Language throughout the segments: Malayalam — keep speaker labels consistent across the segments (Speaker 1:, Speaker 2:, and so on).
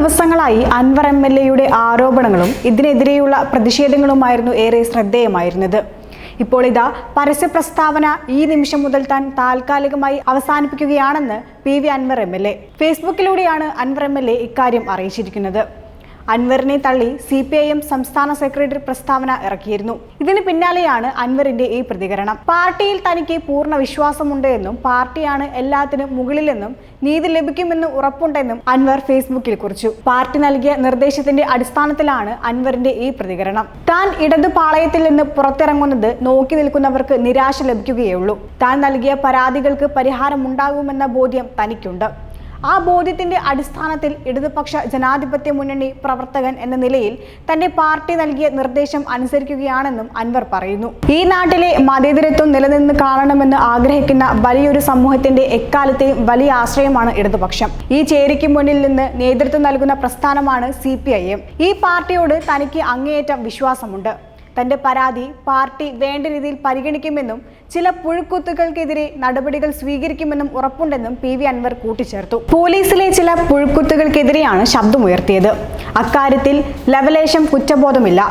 Speaker 1: ദിവസങ്ങളായി അൻവർ എം എൽ എയുടെ ആരോപണങ്ങളും ഇതിനെതിരെയുള്ള പ്രതിഷേധങ്ങളുമായിരുന്നു ഏറെ ശ്രദ്ധേയമായിരുന്നത്. ഇപ്പോൾ ഇതാ പരസ്യ പ്രസ്താവന ഈ നിമിഷം മുതൽ താൻ താൽക്കാലികമായി അവസാനിപ്പിക്കുകയാണെന്ന് P V Anvar M L A. ഫേസ്ബുക്കിലൂടെയാണ് Anvar M L A ഇക്കാര്യം അറിയിച്ചിരിക്കുന്നത്. അൻവറിനെ തള്ളി സി പി ഐ എം സംസ്ഥാന സെക്രട്ടറി പ്രസ്താവന ഇറക്കിയിരുന്നു. ഇതിന് പിന്നാലെയാണ് അൻവറിന്റെ ഈ പ്രതികരണം. പാർട്ടിയിൽ തനിക്ക് പൂർണ വിശ്വാസമുണ്ട് എന്നും പാർട്ടിയാണ് എല്ലാത്തിനും മുകളിലെന്നും നീതി ലഭിക്കുമെന്ന് ഉറപ്പുണ്ടെന്നും അൻവർ ഫേസ്ബുക്കിൽ കുറിച്ചു. പാർട്ടി നൽകിയ നിർദ്ദേശത്തിന്റെ അടിസ്ഥാനത്തിലാണ് അൻവറിന്റെ ഈ പ്രതികരണം. താൻ ഇടതുപാളയത്തിൽ നിന്ന് പുറത്തിറങ്ങുന്നത് നോക്കി നിൽക്കുന്നവർക്ക് നിരാശ ലഭിക്കുകയുള്ളൂ. താൻ നൽകിയ പരാതികൾക്ക് പരിഹാരമുണ്ടാകുമെന്ന ബോധ്യം തനിക്കുണ്ട്. ആ ബോധ്യത്തിന്റെ അടിസ്ഥാനത്തിൽ ഇടതുപക്ഷ ജനാധിപത്യ മുന്നണി പ്രവർത്തകൻ എന്ന നിലയിൽ തന്റെ പാർട്ടി നൽകിയ നിർദ്ദേശം അനുസരിക്കുകയാണെന്നും അൻവർ പറയുന്നു. ഈ നാട്ടിലെ മതേതരത്വം നിലനിന്ന് കാണണമെന്ന് ആഗ്രഹിക്കുന്ന വലിയൊരു സമൂഹത്തിന്റെ എക്കാലത്തെയും വലിയ ആശ്രയമാണ് ഇടതുപക്ഷം. ഈ ചേരിക്ക് മുന്നിൽ നിന്ന് നേതൃത്വം നൽകുന്ന പ്രസ്ഥാനമാണ് സി ഈ പാർട്ടിയോട് തനിക്ക് അങ്ങേയറ്റം വിശ്വാസമുണ്ട്. തന്റെ പരാതി പാർട്ടി വേണ്ട രീതിയിൽ പരിഗണിക്കുമെന്നും ചില പുഴുക്കുത്തുകൾക്കെതിരെ നടപടികൾ സ്വീകരിക്കുമെന്നും ഉറപ്പുണ്ടെന്നും പി വി അൻവർ കൂട്ടിച്ചേർത്തു. പോലീസിലെ ചില പുഴുക്കുത്തുകൾക്കെതിരെയാണ് ശബ്ദമുയർത്തിയത്. അക്കാര്യത്തിൽ ലവലേശം കുറ്റബോധമില്ല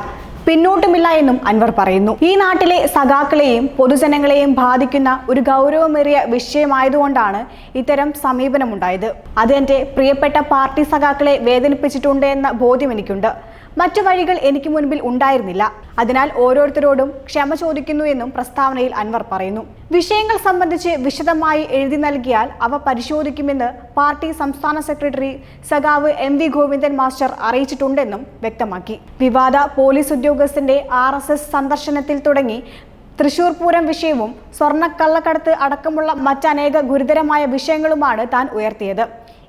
Speaker 1: പിന്നോട്ടുമില്ല എന്നും അൻവർ പറയുന്നു. ഈ നാട്ടിലെ സഖാക്കളെയും പൊതുജനങ്ങളെയും ബാധിക്കുന്ന ഒരു ഗൗരവമേറിയ വിഷയമായതുകൊണ്ടാണ് ഇത്തരം സമീപനമുണ്ടായത്. അത് എന്റെ പ്രിയപ്പെട്ട പാർട്ടി സഖാക്കളെ വേദനിപ്പിച്ചിട്ടുണ്ട് എന്ന ബോധ്യം എനിക്കുണ്ട്. മറ്റു വഴികൾ എനിക്ക് മുൻപിൽ ഉണ്ടായിരുന്നില്ല. അതിനാൽ ഓരോരുത്തരോടും ക്ഷമ ചോദിക്കുന്നു എന്നും പ്രസ്താവനയിൽ അൻവർ പറയുന്നു. വിഷയങ്ങൾ സംബന്ധിച്ച് വിശദമായി എഴുതി നൽകിയാൽ അവ പരിശോധിക്കുമെന്ന് പാർട്ടി സംസ്ഥാന സെക്രട്ടറി സഖാവ് എം വി ഗോവിന്ദൻ മാസ്റ്റർ അറിയിച്ചിട്ടുണ്ടെന്നും വ്യക്തമാക്കി. വിവാദ പോലീസ് ഉദ്യോഗസ്ഥന്റെ ആർ സന്ദർശനത്തിൽ തുടങ്ങി തൃശൂർ പൂരം വിഷയവും സ്വർണക്കള്ളക്കടത്ത് അടക്കമുള്ള മറ്റനേക ഗുരുതരമായ വിഷയങ്ങളുമാണ് താൻ ഉയർത്തിയത്.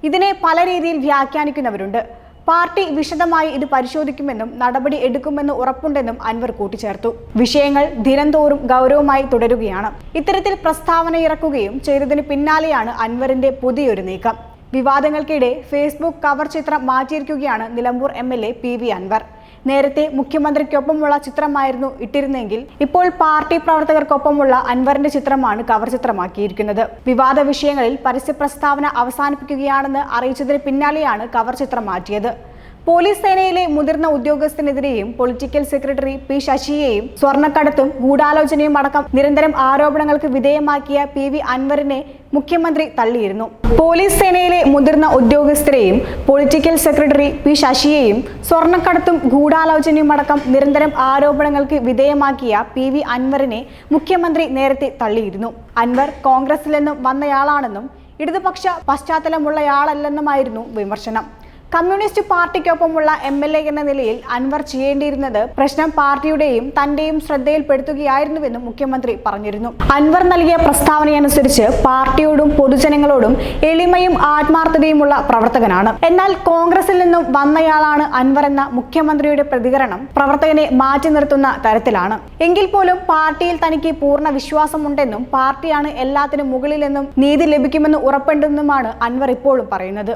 Speaker 1: ഇതിനെ പല രീതിയിൽ വ്യാഖ്യാനിക്കുന്നവരുണ്ട്. പാർട്ടി വിശദമായി ഇത് പരിശോധിക്കുമെന്നും നടപടി എടുക്കുമെന്ന് ഉറപ്പുണ്ടെന്നും അൻവർ കൂട്ടിച്ചേർത്തു. വിഷയങ്ങൾ ദിനംതോറും ഗൗരവമായി തുടരുകയാണ്. ഇത്തരത്തിൽ പ്രസ്താവന ഇറക്കുകയും ചെയ്തതിന് പിന്നാലെയാണ് അൻവറിന്റെ പുതിയൊരു നീക്കം. വിവാദങ്ങൾക്കിടെ ഫേസ്ബുക്ക് കവർ ചിത്രം മാറ്റിയിരിക്കുകയാണ് Nilambur M L A P V Anvar. നേരത്തെ മുഖ്യമന്ത്രിക്കൊപ്പമുള്ള ചിത്രമായിരുന്നു ഇട്ടിരുന്നെങ്കിൽ ഇപ്പോൾ പാർട്ടി പ്രവർത്തകർക്കൊപ്പമുള്ള അൻവറിന്റെ ചിത്രമാണ് കവർ ചിത്രമാക്കിയിരിക്കുന്നത്. വിവാദ വിഷയങ്ങളിൽ പരസ്യ പ്രസ്താവന അവസാനിപ്പിക്കുകയാണെന്ന് അറിയിച്ചതിന് പിന്നാലെയാണ് കവർ ചിത്രം മാറ്റിയത്. പോലീസ് സേനയിലെ മുതിർന്ന ഉദ്യോഗസ്ഥനെതിരെയും പൊളിറ്റിക്കൽ സെക്രട്ടറി പി ശശിയെയും സ്വർണക്കടത്തും ഗൂഢാലോചനയും അടക്കം നിരന്തരം ആരോപണങ്ങൾക്ക് വിധേയമാക്കിയ പി വി അൻവറിനെ മുഖ്യമന്ത്രി തള്ളിയിരുന്നു. പോലീസ് സേനയിലെ മുതിർന്ന ഉദ്യോഗസ്ഥരെയും പൊളിറ്റിക്കൽ സെക്രട്ടറി പി ശശിയെയും സ്വർണക്കടത്തും ഗൂഢാലോചനയും അടക്കം നിരന്തരം ആരോപണങ്ങൾക്ക് വിധേയമാക്കിയ പി വി അൻവറിനെ മുഖ്യമന്ത്രി നേരത്തെ തള്ളിയിരുന്നു. അൻവർ കോൺഗ്രസിൽ നിന്നും വന്നയാളാണെന്നും ഇടതുപക്ഷ പശ്ചാത്തലമുള്ളയാളല്ലെന്നുമായിരുന്നു വിമർശനം. കമ്മ്യൂണിസ്റ്റ് പാർട്ടിക്കൊപ്പമുള്ള എം എൽ എ എന്ന നിലയിൽ അൻവർ ചെയ്യേണ്ടിയിരുന്നത് പ്രശ്നം പാർട്ടിയുടെയും തന്റെയും ശ്രദ്ധയിൽപ്പെടുത്തുകയായിരുന്നുവെന്നും മുഖ്യമന്ത്രി പറഞ്ഞിരുന്നു. അൻവർ നൽകിയ പ്രസ്താവനയനുസരിച്ച് പാർട്ടിയോടും പൊതുജനങ്ങളോടും എളിമയും ആത്മാർത്ഥതയുമുള്ള പ്രവർത്തകനാണ്. എന്നാൽ കോൺഗ്രസിൽ നിന്നും വന്നയാളാണ് അൻവർ എന്ന മുഖ്യമന്ത്രിയുടെ പ്രതികരണം പ്രവർത്തകനെ മാറ്റി നിർത്തുന്ന തരത്തിലാണ്. എങ്കിൽ പോലും പാർട്ടിയിൽ തനിക്ക് പൂർണ വിശ്വാസമുണ്ടെന്നും പാർട്ടിയാണ് എല്ലാത്തിനും മുകളിലെന്നും നീതി ലഭിക്കുമെന്ന് ഉറപ്പുണ്ടെന്നുമാണ് അൻവർ ഇപ്പോഴും പറയുന്നത്.